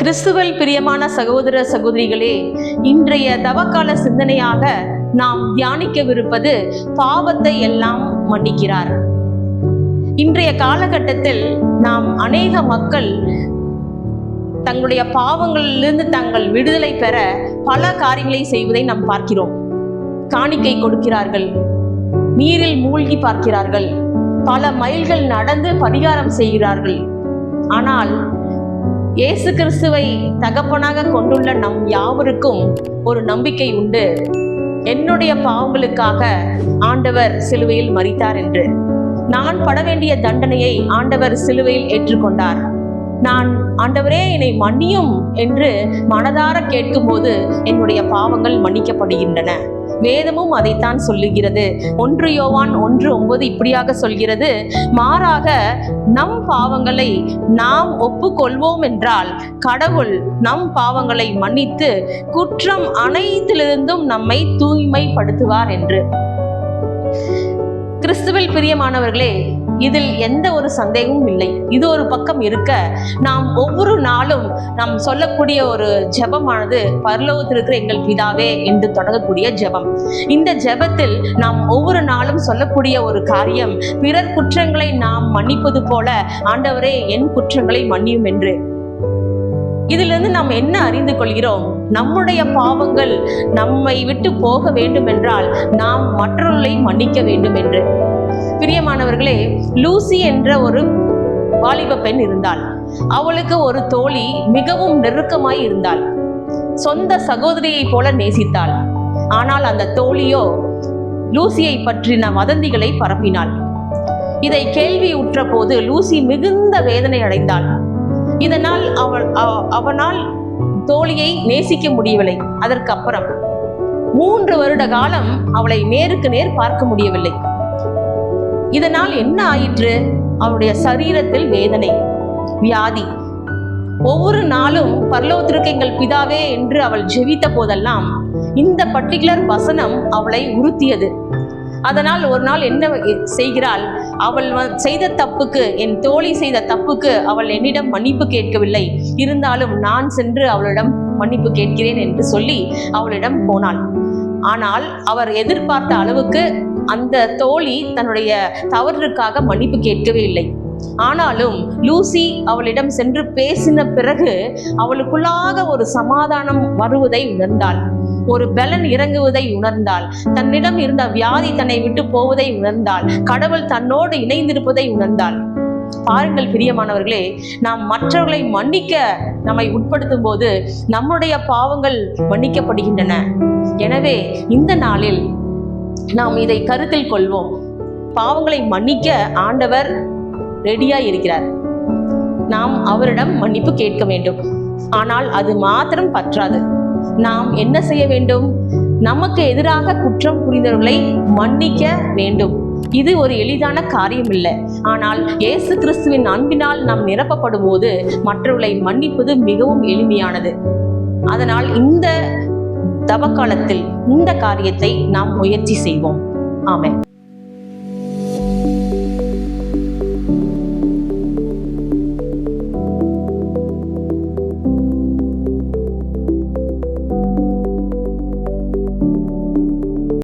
கிறிஸ்துவல் பிரியமான சகோதர சகோதரிகளே இன்றைய தவக்கால சிந்தனையாக நாம் தியானிக்கவிருப்பது பாவத்தை எல்லாம் மன்னிக்கிறார். இன்றைய காலகட்டத்தில் நாம் அநேக மக்கள் தங்களுடைய பாவங்களிலிருந்து தங்கள் விடுதலை பெற பல காரியங்களை செய்வதை நாம் பார்க்கிறோம். காணிக்கை கொடுக்கிறார்கள் நீரில் மூழ்கி பார்க்கிறார்கள் பல மைல்கள் நடந்து பரிகாரம் செய்கிறார்கள். ஆனால் இயேசு கிறிஸ்துவை தகப்பனாக கொண்டுள்ள நம் யாவருக்கும் ஒரு நம்பிக்கை உண்டு. என்னுடைய பாவங்களுக்காக ஆண்டவர் சிலுவையில் மறித்தார் என்று. நான் பட வேண்டிய தண்டனையை ஆண்டவர் சிலுவையில் ஏற்றுக்கொண்டார். நான் ஆண்டவரே என்னை மன்னியும் என்று மனதார கேட்கும்போது என்னுடைய பாவங்கள் மன்னிக்கப்படுகின்றன. வேதமும் அதைத்தான் சொல்லுகிறது. ஒன்று யோவான் ஒன்று ஒன்பது இப்படியாக சொல்கிறது. மாறாக நம் பாவங்களை நாம் ஒப்புக்கொள்வோம் என்றால் கடவுள் நம் பாவங்களை மன்னித்து குற்றம் அனைத்திலிருந்தும் நம்மை தூய்மைப்படுத்துவார் என்று. கிறிஸ்துவில் பிரியமானவர்களே இதில் எந்த ஒரு சந்தேகமும் இல்லை. இது ஒரு பக்கம் இருக்க நாம் ஒவ்வொரு நாளும் நாம் சொல்லக்கூடிய ஒரு ஜெபமானது பரலோகத்தில் இருக்கிற எங்கள் பிதாவே என்று தொடங்கக்கூடிய ஜெபம். இந்த ஜெபத்தில் நாம் ஒவ்வொரு நாளும் சொல்லக்கூடிய ஒரு காரியம் பிறர் குற்றங்களை நாம் மன்னிப்பது போல ஆண்டவரே என் குற்றங்களை மன்னியும் என்று. இதிலிருந்து நாம் என்ன அறிந்து கொள்கிறோம்? நம்முடைய பாவங்கள் நம்மை விட்டு போக வேண்டும் என்றால் நாம் மற்றவர்களை மன்னிக்க வேண்டும் என்று. பிரியமானவர்களே லூசி என்ற ஒரு வாலிப பெண் இருந்தாள். அவளுக்கு ஒரு தோழி மிகவும் நெருக்கமாய் இருந்தாள். சொந்த சகோதரியைப் போல நேசித்தாள். ஆனால் அந்த தோழியோ லூசியை பற்றின வதந்திகளை பரப்பினாள். இதை கேள்வி உற்ற போது லூசி மிகுந்த வேதனை அடைந்தாள். இதனால் அவள் அவனால் தோழியை நேசிக்க முடியவில்லை. அதற்கு அப்புறம் மூன்று வருட காலம் அவளை நேருக்கு நேர் பார்க்க முடியவில்லை. இதனால் என்ன ஆயிற்று? அவளுடைய சரீரத்தில் வேதனை வியாதி. ஒவ்வொரு நாளும் பரலோகத்திற்கு எங்கள் பிதாவே என்று அவள் ஜெபித்த போதெல்லாம் இந்த பர்டிகுலர் வசனம் அவளை உறுத்தியது. அதனால் ஒரு நாள் என்ன செய்கிறாள்? அவள் செய்த தப்புக்கு என் தோழி செய்த தப்புக்கு அவள் என்னிடம் மன்னிப்பு கேட்கவில்லை. இருந்தாலும் நான் சென்று அவளிடம் மன்னிப்பு கேட்கிறேன் என்று சொல்லி அவளிடம் போனாள். ஆனால் அவர் எதிர்பார்த்த அளவுக்கு அந்த தோழி தன்னுடைய தவறுக்காக மன்னிப்பு கேட்கவே இல்லை. ஆனாலும் லூசி அவளிடம் சென்று பேசின பிறகு அவளுக்குள்ளாக ஒரு சமாதானம் வருவதை உணர்ந்தாள். ஒரு பலன் இறங்குவதை உணர்ந்தாள். தன்னிடம் இருந்த வியாதி தன்னை விட்டு போவதை உணர்ந்தாள். கடவுள் தன்னோடு இணைந்திருப்பதை உணர்ந்தாள். பாருங்கள் பிரியமானவர்களே நாம் மற்றவர்களை மன்னிக்க நம்மை உட்படுத்தும் போது நம்முடைய பாவங்கள் மன்னிக்கப்படுகின்றன. எனவே இந்த நாளில் நாம் இதை கருத்தில் கொள்வோம். பாவங்களை மன்னிக்க ஆண்டவர் ரெடியா இருக்கிறார். நாம் அவரிடம் மன்னிப்பு கேட்க வேண்டும். ஆனால் அது மாத்திரம் பற்றாது. நாம் என்ன செய்ய வேண்டும்? நமக்கு எதிராக குற்றம் புரிந்தவர்களை மன்னிக்க வேண்டும். இது ஒரு எளிதான காரியம் இல்லை ஆனால் இயேசு கிறிஸ்துவின் அன்பினால் நாம் நிரப்பப்படும் போது மற்றவர்களை மன்னிப்பது மிகவும் எளிமையானது. அதனால் இந்த தவக்காலத்தில் இந்த காரியத்தை நாம் முயற்சி செய்வோம். ஆமே